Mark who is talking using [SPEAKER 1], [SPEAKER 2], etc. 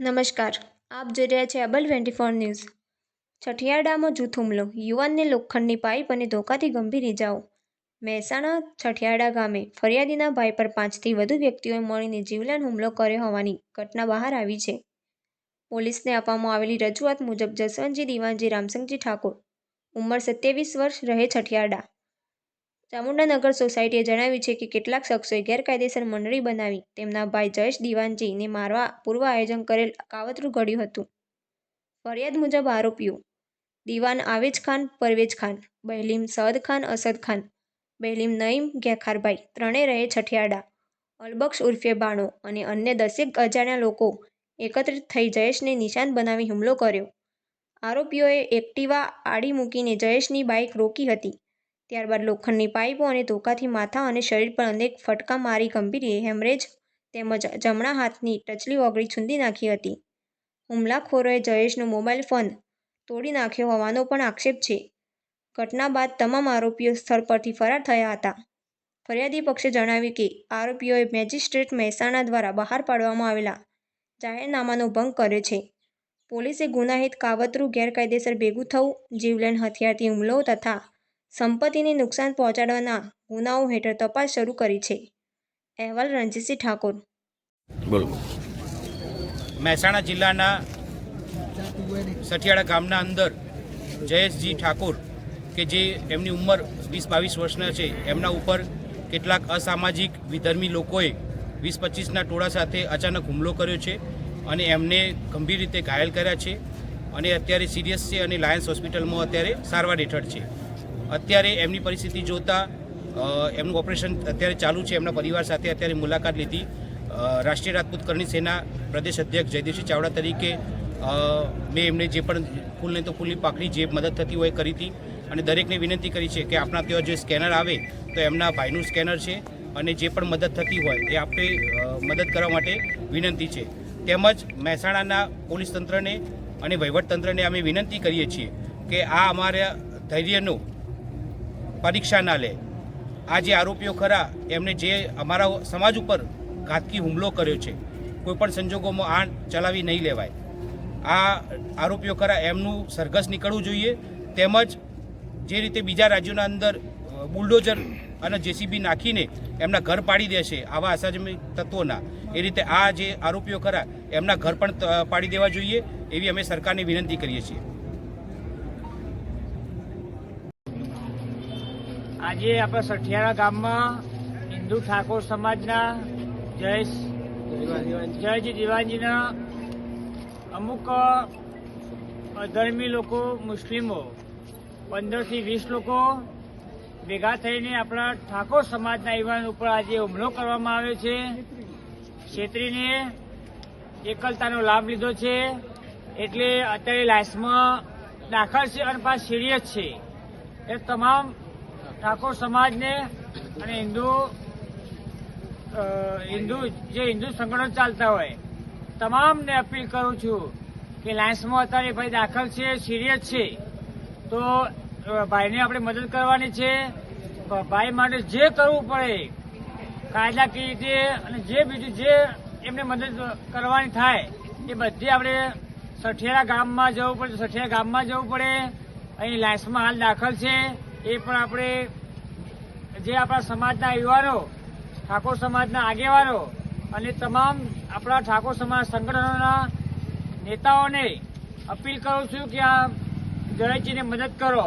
[SPEAKER 1] નમસ્કાર. આપ જોઈ રહ્યા છે અબલ ટ્વેન્ટી ફોર ન્યૂઝ. છઠિયાડામાં જૂથ હુમલો. યુવાનને લોખંડની પાઇપ અને ધોકાથી ગંભીર ઇજાઓ મહેસાણા છઠિયાડા ગામે ફરિયાદીના ભાઈ પર પાંચથી વધુ વ્યક્તિઓએ મળીને જીવલેણ હુમલો કર્યો હોવાની ઘટના બહાર આવી છે. પોલીસને આપવામાં આવેલી રજૂઆત મુજબ જસવંતજી દિવાનજી રામસિંહજી ઠાકોર ઉંમર સત્યાવીસ વર્ષ રહે છઠિયાડા ચામુંડાનગર સોસાયટીએ જણાવ્યું છે કે કેટલાક શખ્સોએ ગેરકાયદેસર મંડળી બનાવી તેમના ભાઈ જયેશ દિવાનજીને મારવા પૂર્વ આયોજન કરેલ કાવતરું ઘડ્યું હતું. ફરિયાદ મુજબ આરોપીઓ દિવાન આવેજ ખાન, પરવેજ ખાન, બહેલીમ સદ ખાન, અસદ ખાન, બહેલીમ નઈમ, ગેખારભાઈ ત્રણેય રહે છઠિયાડા, અલબક્ષ ઉર્ફે બાણો અને અન્ય દસેક અજાણ્યા લોકો એકત્રિત થઈ જયેશને નિશાન બનાવી હુમલો કર્યો. આરોપીઓએ એક્ટિવા આડી મૂકીને જયેશની બાઇક રોકી હતી. ત્યારબાદ લોખંડની પાઇપો અને ધોકાથી માથા અને શરીર પર અનેક ફટકા મારી ગંભીર હેમરેજ તેમજ જમણા હાથની ટચલી ઓગળી છૂંદી નાખી હતી. હુમલાખોરોએ જયેશનો મોબાઈલ ફોન તોડી નાખ્યો હોવાનો પણ આક્ષેપ છે. ઘટના બાદ તમામ આરોપીઓ સ્થળ પરથી ફરાર થયા હતા. ફરિયાદી પક્ષે જણાવ્યું કે, આરોપીઓએ મેજિસ્ટ્રેટ મહેસાણા દ્વારા બહાર પાડવામાં આવેલા જાહેરનામાનો ભંગ કર્યો છે. પોલીસે ગુનાહિત કાવતરું ગેરકાયદેસર ભેગું થવું, જીવલેણ હથિયારથી હુમલો તથા સંપત્તિને નુકસાન પહોંચાડવાના ગુનાઓ હેઠળ તપાસ શરૂ કરી છે. અહેવાલ રણજીતસિંહ ઠાકોર.
[SPEAKER 2] બોલો.
[SPEAKER 3] મહેસાણા જિલ્લાના સઠિયાળા ગામના અંદર જયેશજી ઠાકોર કે જે એમની ઉંમર વીસ બાવીસ વર્ષના છે એમના ઉપર કેટલાક અસામાજિક વિધર્મી લોકોએ વીસ પચીસના ટોળા સાથે અચાનક હુમલો કર્યો છે અને એમને ગંભીર રીતે ઘાયલ કર્યા છે અને અત્યારે સિરિયસ છે અને લાયન્સ હોસ્પિટલમાં અત્યારે સારવાર હેઠળ છે. અત્યારે એમની પરિસ્થિતિ જોતા એમનું ઓપરેશન અત્યારે ચાલુ છે, એમના પરિવાર સાથે અત્યારે મુલાકાત લીધી. રાષ્ટ્રીય રાજપૂત કરણી સેના પ્રદેશ અધ્યક્ષ જયદેવસિંહ ચાવડા તરીકે મેં એમને જે પણ ફૂલને તો ફૂલની પાકડી જે મદદ થતી હોય કરી હતી. અને દરેકને વિનંતી કરી છે કે આપણા ત્યાં જે સ્કેનર આવે, તો એમના ભાઈનું સ્કેનર છે અને જે પણ મદદ થતી હોય એ આપણે મદદ કરવા માટે વિનંતી છે. તેમજ મહેસાણાના પોલીસ તંત્રને અને વહીવટતંત્રને અમે વિનંતી કરીએ છીએ કે આ અમારા ધૈર્યનો પરીક્ષા ના લે. આ જે આરોપીઓ ખરા, એમને જે અમારા સમાજ ઉપર ઘાતકી હુમલો કર્યો છે, કોઈપણ સંજોગોમાં આ ચલાવી નહીં લેવાય. આ આરોપીઓ ખરા, એમનું સરઘસ નીકળવું જોઈએ, તેમજ જે રીતે બીજા રાજ્યોના અંદર બુલડોઝર અને જેસીબી નાખીને એમના ઘર પાડી દે છે આવા અસાજમિક તત્વોના, એ રીતે આ જે આરોપીઓ ખરા, એમના ઘર પણ પાડી દેવા જોઈએ, એવી અમે સરકારને વિનંતી કરીએ છીએ.
[SPEAKER 4] આજે આપણા સઠિયારા ગામમાં હિન્દુ ઠાકોર સમાજના જય જયજી દિવાનજીના અમુક અધર્મી લોકો, મુસ્લિમો, પંદરથી વીસ લોકો ભેગા થઈને આપણા ઠાકોર સમાજના યુવાન ઉપર આજે હુમલો કરવામાં આવ્યો છે. છેતરીને એકલતાનો લાભ લીધો છે. એટલે અત્યારે લાશમાં દાખલ છે અને પાસ સિરિયસ છે. એ તમામ ઠાકોર સમાજને અને હિન્દુ હિન્દુ, જે હિન્દુ સંગઠનો ચાલતા હોય, તમામને અપીલ કરું છું કે લાયન્સમાં અત્યારે ભાઈ દાખલ છે, સિરિયસ છે, તો ભાઈને આપણે મદદ કરવાની છે. ભાઈ માટે જે કરવું પડે કાયદાકીય રીતે અને જે બીજું જે એમને મદદ કરવાની થાય, એ બધી આપણે સઠિયારા ગામમાં જવું પડે, સઠિયારા ગામમાં જવું પડે. અહીં લાયન્સમાં હાલ દાખલ છે. એ પણ આપણે જે આપણા સમાજના યુવાનો, ઠાકોર સમાજના આગેવાનો અને તમામ આપણા ઠાકોર સમાજ સંગઠનોના નેતાઓને અપીલ કરું છું કે આ જયજીને મદદ કરો.